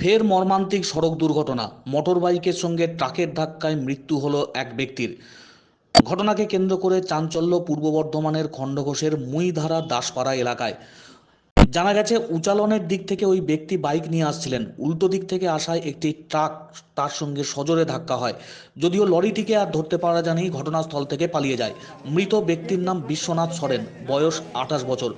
ফের মর্মান্তিক সড়ক দুর্ঘটনা। মোটরবাইকের সঙ্গে ট্রাকের ধাক্কায় মৃত্যু হলো এক ব্যক্তির। ঘটনাকে কেন্দ্র করে চাঞ্চল্য পূর্ব বর্ধমানের খণ্ডঘোষের মুইধারা দাসপাড়া এলাকায়। জানা গেছে, উচালনের দিক থেকে ওই ব্যক্তি বাইক নিয়ে আসছিলেন। উল্টো দিক থেকে আসায় একটি ট্রাক তার সঙ্গে সজোরে ধাক্কা হয়। যদিও লরিটিকে আর ধরতে পারা যায়নি, ঘটনাস্থল থেকে পালিয়ে যায়। মৃত ব্যক্তির নাম বিশ্বনাথ সরেন, বয়স আঠাশ বছর।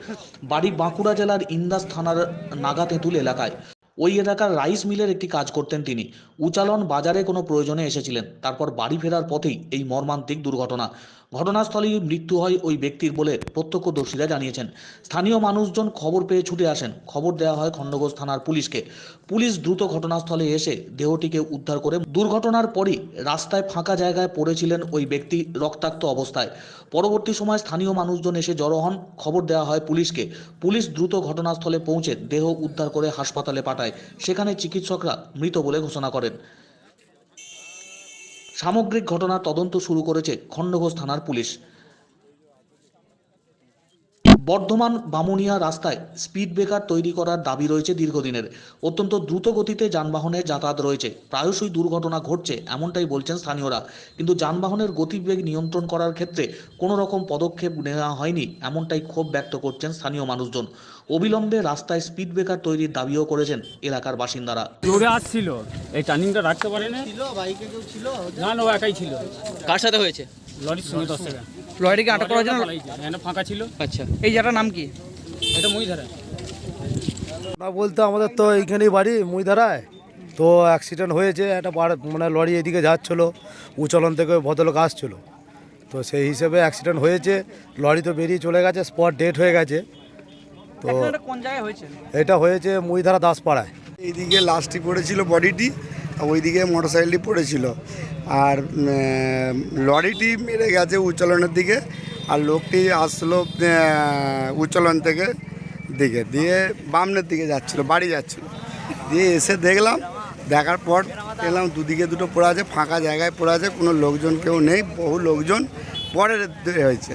বাড়ি বাঁকুড়া জেলার ইন্দাস থানার নাগাতেঁতুল এলাকায়। ওই এলাকার রাইস মিলের একটি কাজ করতেন তিনি। উচালন বাজারে কোনো প্রয়োজনে এসেছিলেন, তারপর বাড়ি ফেরার পথেই এই মর্মান্তিক দুর্ঘটনা। ঘটনাস্থলেই মৃত্যু হয় ওই ব্যক্তির বলে প্রত্যক্ষদর্শীরা জানিয়েছেন। স্থানীয় মানুষজন খবর পেয়ে ছুটে আসেন। খবর দেওয়া হয় খণ্ডঘোষ থানার পুলিশকে। পুলিশ দ্রুত ঘটনাস্থলে এসে দেহটিকে উদ্ধার করে দুর্ঘটনার পরই রাস্তায় ফাঁকা জায়গায় পড়েছিলেন ওই ব্যক্তি রক্তাক্ত অবস্থায়। পরবর্তী সময় স্থানীয় মানুষজন এসে জড়ো হন। খবর দেওয়া হয় পুলিশকে। পুলিশ দ্রুত ঘটনাস্থলে পৌঁছে দেহ উদ্ধার করে হাসপাতালে পাঠায়। সেখানে চিকিৎসকরা মৃত বলে ঘোষণা করেন। সামগ্রিক ঘটনার তদন্ত শুরু করেছে খণ্ডঘোষ থানার পুলিশ। বর্ধমান বামুনিয়া রাস্তায় স্পিড ব্রেকার তৈরি করার দাবি রয়েছে দীর্ঘদিনের। অত্যন্ত দ্রুত গতিতে যানবাহনের যাতায়াত রয়েছে। প্রায়শই দুর্ঘটনা ঘটছে এমনটাই বলছেন স্থানীয়রা। কিন্তু যানবাহনের গতিবেগ নিয়ন্ত্রণ করার ক্ষেত্রে কোনো রকম পদক্ষেপ নেওয়া হয়নি এমনটাই ক্ষোভ ব্যক্ত করছেন স্থানীয় মানুষজন। অবিলম্বে রাস্তায় স্পিড ব্রেকার তৈরির দাবিও করেছেন এলাকার বাসিন্দারা। জোরে আসছিল। এই টার্নিংটা রাখতে পারে না ছিল বাইকে কেউ ছিল? না না ও একাই ছিল। কার সাথে হয়েছে? লরির সঙ্গে দশ টাকা। লরিকে আটক করার জন্য এখানে ফাঁকা ছিল। আচ্ছা এই জায়গাটার নাম কি? এটা মই ধারা না বলতে আমাদের তো এইখানেই বাড়ি মুইধারায় তো অ্যাক্সিডেন্ট হয়েছে একটা মানে লরি এদিকে যাচ্ছিল উচলন থেকে ভদ্রলোক আসছিল। তো সেই হিসেবে অ্যাক্সিডেন্ট হয়েছে লরি তো বেরিয়ে চলে গেছে স্পট ডেট হয়ে গেছে। তো কোন জায়গায় হয়েছে? এটা হয়েছে মুইধারা দাসপাড়ায়। এইদিকে লাস্টটি পড়েছিল বডিটি ওইদিকে মোটরসাইকেলটি পড়েছিল। আর লরিটি মেরে গেছে উচ্চলনের দিকে, আর লোকটি আসলো উচ্চলন থেকে দিকে, দিয়ে বামনের দিকে যাচ্ছিল, বাড়ি যাচ্ছিল। দিয়ে এসে দেখলাম, দেখার পর এলাম দুদিকে দুটো পড়ে আছে, ফাঁকা জায়গায় পড়ে আছে, কোনো লোকজন কেউ নেই, বহু লোকজন পরের হয়েছে।